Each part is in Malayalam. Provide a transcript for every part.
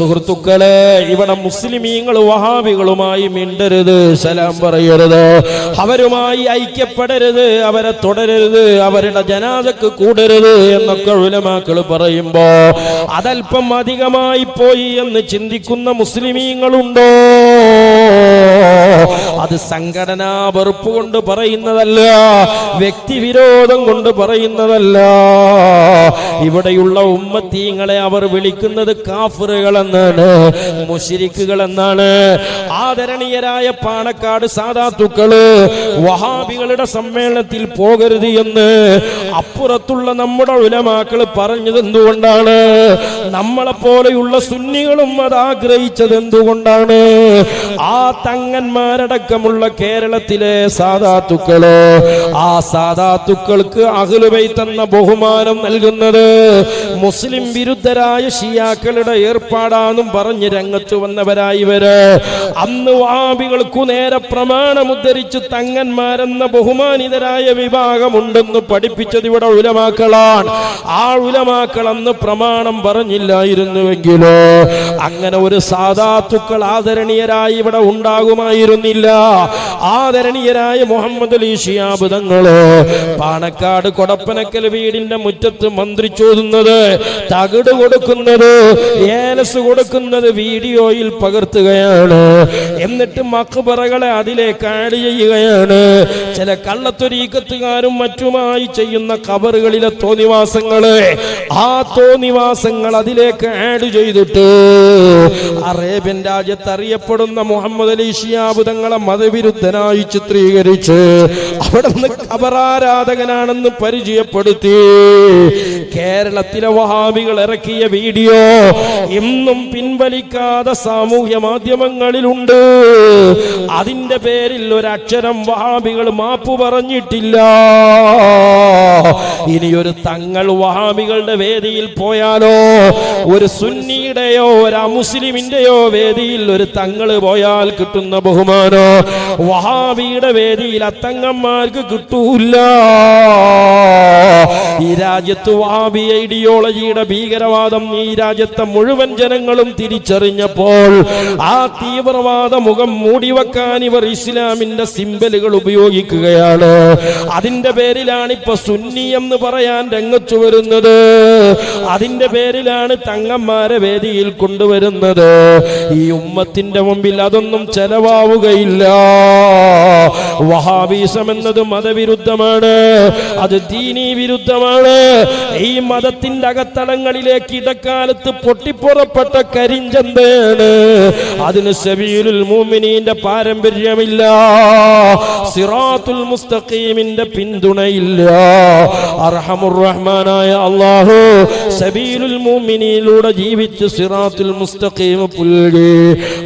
സുഹൃത്തുക്കളെ ഇവിടെ മുസ്ലിമീങ്ങൾ വഹാബികളുമായി മിണ്ടരുത് സലാം പറയരുത്. അവരുമായി ഐക്യപ്പെടരുത് അവരെ തുടരരുത് അവരുടെ ജനാദക്ക് കൂടരുത് എന്നൊക്കെ ഉലമാക്കൾ പറയുമ്പോ അതല്പം അധികമായി പോയി എന്ന് ചിന്തിക്കുന്ന മുസ്ലിമീങ്ങളുണ്ടോ? അത് സംഘടനാ വെറുപ്പ് കൊണ്ട് പറയുന്നതല്ല വ്യക്തി വിരോധം കൊണ്ട് പറയുന്നതല്ല. ഇവിടെയുള്ള ഉമ്മത്തീങ്ങളെ അവർ വിളിക്കുന്നത് കാഫറുകൾ എന്നാണ് മുഷിരിക്കുകൾ എന്നാണ് ആദരണീയരായ പാണക്കാട് സാധാത്തുക്കൾ വഹാബികളുടെ സമ്മേളനത്തിൽ പോകരുത് എന്ന് അപ്പുറത്തുള്ള നമ്മുടെ ഉലമാക്കൾ പറഞ്ഞത് എന്തുകൊണ്ടാണ് നമ്മളെ പോലെയുള്ള സുന്നികളും അത് ആഗ്രഹിച്ചത് എന്തുകൊണ്ടാണ് ആ തങ്ങന്മാരടക്കമുള്ള കേരളത്തിലെ സാധാത്തുക്കൾ ആ സാധാത്തുക്കൾക്ക് അഖിലുബൈ തന്ന ബഹുമാനം നൽകുന്നത് മുസ്ലിം വിരുദ്ധരായ ഷിയാക്കളുടെ ഏർപ്പാടാന്നും പറഞ്ഞ് രംഗത്ത് വന്നവരായി ഇവർ. അന്ന് വാബികൾക്കു നേരെ പ്രമാണമുദ്ധരിച്ച് തങ്ങന്മാരെന്ന ബഹുമാനിതരായ വിഭാഗമുണ്ടെന്ന് പഠിപ്പിച്ചത് ഇവിടെ ഉലമാക്കളാണ്. ആ ഉലമാക്കൾ അന്ന് പ്രമാണം പറഞ്ഞില്ലായിരുന്നുവെങ്കിലോ അങ്ങനെ ഒരു സാധാത്തുക്കൾ ആദരണീയരായി ഇവിടെ ഉണ്ടാകുമായിരുന്നില്ല. ആദരണീയരായ മുഹമ്മദ് അലി ഷിയാബ് പാണക്കാട് കൊടപ്പനക്കൽ വീടിന്റെ മുറ്റത്ത് മന്ത്രിച്ചോതുന്നത് തകിട് കൊടുക്കുന്നത് ഏലസ് കൊടുക്കുന്നത് വീഡിയോയിൽ പകർത്തുകയാണ്. എന്നിട്ട് മക്ബറകളെ അതിലേക്ക് ആഡ് ചെയ്യുകയാണ്. ചില കള്ളത്തൊരീക്കത്തുകാരും മറ്റുമായി ചെയ്യുന്ന കബറുകളിലെ തോന്നിവാസങ്ങൾ ആ തോന്നിവാസങ്ങൾ അതിലേക്ക് ആഡ് ചെയ്തിട്ട് അറേബ്യൻ രാജ്യത്ത് അറിയപ്പെടുന്ന മുഹമ്മദ് അലി ഷിയാബ് തങ്ങളെ മതവിരുദ്ധനായി ചിത്രീകരിച്ച് അവിടെ നിന്ന് കബറാരാധകനാണെന്ന് പരിചയപ്പെടുത്തി. കേരളത്തിലെ വഹാബികൾ ഇറക്കിയ വീഡിയോ ഇന്നും പിൻവലിക്കാതെ സാമൂഹ്യ മാധ്യമങ്ങളിലുണ്ട്. അതിന്റെ പേരിൽ ഒരക്ഷരം വഹാബികൾ മാപ്പ് പറഞ്ഞിട്ടില്ല. ഇനിയൊരു തങ്ങൾ വഹാബികളുടെ വേദിയിൽ പോയാലോ? ഒരു സുന്നിയുടെയോ ഒരു അമുസ്ലിമിന്റെയോ വേദിയിൽ ഒരു തങ്ങൾ പോയാൽ കിട്ടുന്ന ബഹുമാനോ? വഹാബിയുടെ വേദിയിൽ അത്തങ്ങന്മാർക്ക് കിട്ടൂല ഈ രാജ്യത്ത് വഹാബി ഐഡിയോളജിയുടെ ഭീകരവാദം ഈ രാജ്യത്തെ മുഴുവൻ ജനങ്ങളും തിരിച്ചറിഞ്ഞപ്പോൾ ആ തീവ്രവാദ മുഖം മൂടിവെക്കാൻ ഇവർ ഇസ്ലാമിന്റെ സിമ്പലുകൾ ഉപയോഗിക്കുകയാണ്. അതിന്റെ പേരിലാണ് ഇപ്പൊ സുന്നി എന്ന് പറയാൻ രംഗത്തു വരുന്നത്. അതിന്റെ പേരിലാണ് തങ്ങന്മാരെ വേദിയിൽ കൊണ്ടുവരുന്നത്. ഈ ഉമ്മത്തിന്റെ മുമ്പിൽ അതൊന്നും ചെലവാവുകയില്ല. വഹാബീസം എന്നത് മതവിരുദ്ധമാണ്. അത് ദീനീ വിരുദ്ധമാണ്. ഈ മതത്തിന്റെ അകത്തളങ്ങളിലേക്ക് ഇടക്കാലത്ത് പൊട്ടിപ്പുറപ്പെട്ട കരിഞ്ചന്തയാണ്. അതിന് സബീലുൽ മൂമിനീന്റെ പാരമ്പര്യമില്ല. സിറാത്തുൽ മുസ്തഖീമിന്റെ പിന്തുണയില്ല. അർഹമുർ റഹ്മാനായ അല്ലാഹു സബീലുൽ മുഅ്മിനീലൂടെ ജീവിച്ച് സിറാത്തുൽ മുസ്തഖീം പുൽകി.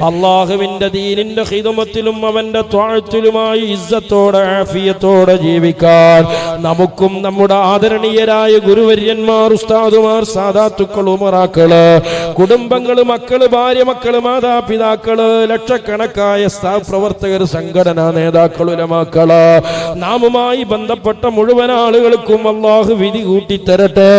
അല്ലാഹുവിന്റെ ദീനിന്റെ ഹിദമത്തിലും അവന്റെ ത്വാഴത്തിലുമായി ഇസ്സത്തോടെ ആഫിയത്തോടെ ജീവിക്കാൻ നമുക്കും നമ്മുടെ ആദരണീയരായ ഗുരുവര്യന്മാർ ഉസ്താദുമാർ സാധാത്തുക്കൾ ഉമറാക്കൾ കുടുംബങ്ങൾ മക്കൾ ഭാര്യ മക്കൾ മാതാപിതാക്കൾ ലക്ഷക്കണക്കായ പ്രവർത്തകർ സംഘടനാ നേതാക്കൾ ഉലമാക്കൾ നാമുമായി ബന്ധപ്പെട്ട മുഴുവൻ ആളുകൾക്കും അള്ളാഹു വിധി കൂട്ടിത്തരട്ടെ.